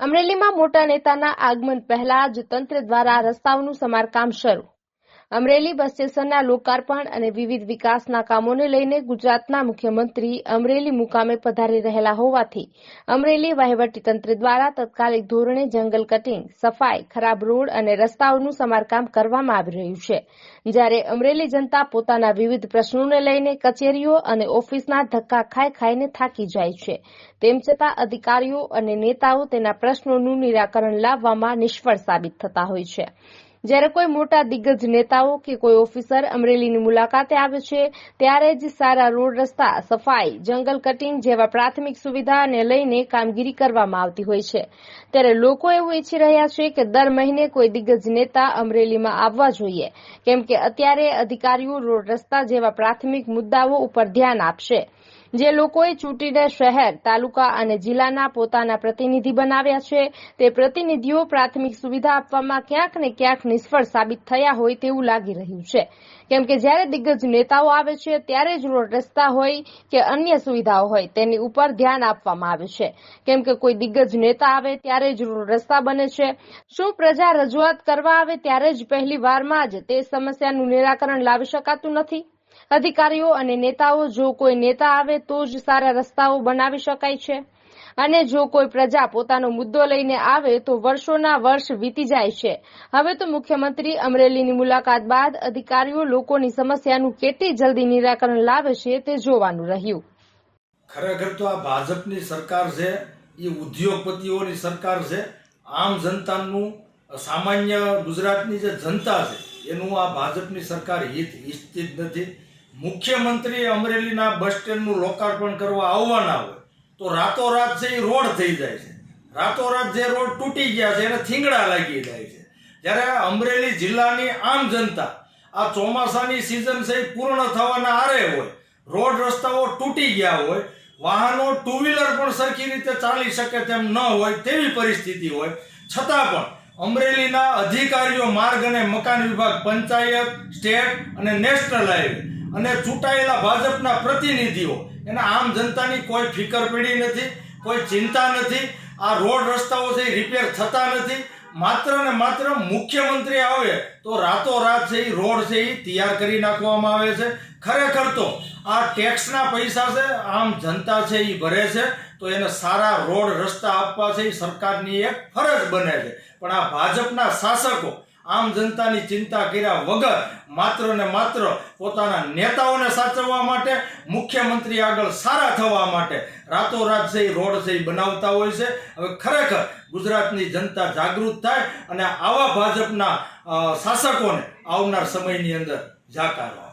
અમરેલીમાં મોટા નેતાના આગમન પહેલા જ તંત્ર દ્વારા રસ્તાઓનું સમારકામ શરૂ. અમરેલી બસ સ્ટેશનના લોકાર્પણ અને વિવિધ વિકાસના કામોને લઈને ગુજરાતના મુખ્યમંત્રી અમરેલી મુકામે પધારી રહેલા હોવાથી અમરેલી વહીવટીતંત્ર દ્વારા તત્કાલિક ધોરણે જંગલ કટિંગ, સફાઈ, ખરાબ રોડ અને રસ્તાઓનું સમારકામ કરવામાં આવી રહ્યું છે. જ્યારે અમરેલી જનતા પોતાના વિવિધ પ્રશ્નોને લઈને કચેરીઓ અને ઓફિસના ધક્કા ખાઈ ખાઈને થાકી જાય છે. તેમ છતાં અધિકારીઓ અને નેતાઓ તેના પ્રશ્નોનું નિરાકરણ લાવવામાં નિષ્ફળ સાબિત થતા હોય છે. જ્યારે કોઈ મોટા દિગ્ગજ નેતાઓ કે કોઈ ઓફિસર અમરેલીની મુલાકાતે આવે છે, ત્યારે જ સારા રોડ રસ્તા, સફાઈ, જંગલ કટિંગ જેવા પ્રાથમિક સુવિધાને લઈને કામગીરી કરવામાં આવતી હોય છે. ત્યારે લોકો એવું ઈચ્છી રહ્યા છે કે દર મહિને કોઈ દિગ્ગજ નેતા અમરેલીમાં આવવા જોઈએ, કેમ કે અત્યારે અધિકારીઓ રોડ રસ્તા જેવા પ્રાથમિક મુદ્દાઓ ઉપર ધ્યાન આપશે. જે લોકોએ ચૂંટીને શહેર, તાલુકા અને જિલ્લાના પોતાના પ્રતિનિધિ બનાવ્યા છે, તે પ્રતિનિધિઓ પ્રાથમિક સુવિધા આપવામાં ક્યાંક ને ક્યાંક નિષ્ફળ સાબિત થયા હોય તેવું લાગી રહ્યું છે. કેમ કે જ્યારે દિગ્ગજ નેતાઓ આવે છે, ત્યારે જ રોડ રસ્તા હોય કે અન્ય સુવિધાઓ હોય, તેની ઉપર ધ્યાન આપવામાં આવે છે. કેમ કે કોઈ દિગ્ગજ નેતા આવે, ત્યારે જ રોડ રસ્તા બને છે. શું પ્રજા રજૂઆત કરવા આવે ત્યારે જ પહેલી વારમાં જ તે સમસ્યાનું નિરાકરણ લાવી શકાતું નથી? અધિકારીઓ અને નેતાઓ જો કોઈ નેતા આવે તો જ સારા રસ્તાઓ બનાવી શકાય છે. અને જો કોઈ પ્રજા પોતાનો મુદ્દો લઈને આવે તો વર્ષોના વર્ષ વીતી જાય છે. હવે તો મુખ્યમંત્રી અમરેલીની મુલાકાત બાદ અધિકારીઓ લોકોની સમસ્યાનું કેટલી જલ્દી નિરાકરણ લાવે છે તે જોવાનું રહ્યું. ખરેખર તો આ ભાજપની સરકાર છે એ ઉદ્યોગપતિઓની સરકાર છે. આમ જનતાનું, સામાન્ય ગુજરાતની જે જનતા છે, એનું આ ભાજપની સરકાર હિત ઈચ્છતી નથી. મુખ્યમંત્રી અમરેલીના બસ સ્ટેન્ડનું લોકાર્પણ કરવા આવવાના હોય, તો રાતોરાત છે એ રોડ થઈ જાય છે, રાતોરાત જે રોડ તૂટી ગયા છે, એને થીંગડા લાગી જાય છે. જ્યારે અમરેલી જિલ્લાની આમ જનતા આ ચોમાસાની સિઝન છે પૂર્ણ થવાના આરે હોય, રોડ રસ્તાઓ તૂટી ગયા હોય, વાહનો ટુ વ્હીલર પણ સરખી રીતે ચાલી શકે તેમ ન હોય તેવી પરિસ્થિતિ હોય, છતાં પણ અમરેલીના અધિકારીઓ માર્ગ અને મકાન વિભાગ, પંચાયત, સ્ટેટ અને નેશનલ હાઈવે અને ચૂંટાયેલા ભાજપના પ્રતિનિધિઓ. એને આમ જનતાની કોઈ ફિકર પડી નથી, કોઈ ચિંતા નથી, આ રોડ રસ્તાઓ છે રિપેર થતા નથી. માત્ર ને માત્ર મુખ્યમંત્રી આવે તો રાતોરાત છે એ રોડ છે એ તૈયાર કરી નાખવામાં આવે છે. ખરેખર તો આ ટેક્સના પૈસા છે, આમ જનતા છે એ ભરે છે, તો એને સારા રોડ રસ્તા આપવા છે એ સરકારની એક ફરજ બને છે. પણ આ ભાજપના શાસકો આમ જનતાની ચિંતા કર્યા વગર માત્ર ને માત્ર પોતાના નેતાઓને સાચવવા માટે, મુખ્યમંત્રી આગળ સારા થવા માટે રાતોરાત છે રોડ છે બનાવતા હોય છે. હવે ખરેખર ગુજરાતની જનતા જાગૃત થાય અને આવા ભાજપના શાસકોને આવનાર સમયની અંદર જાકારો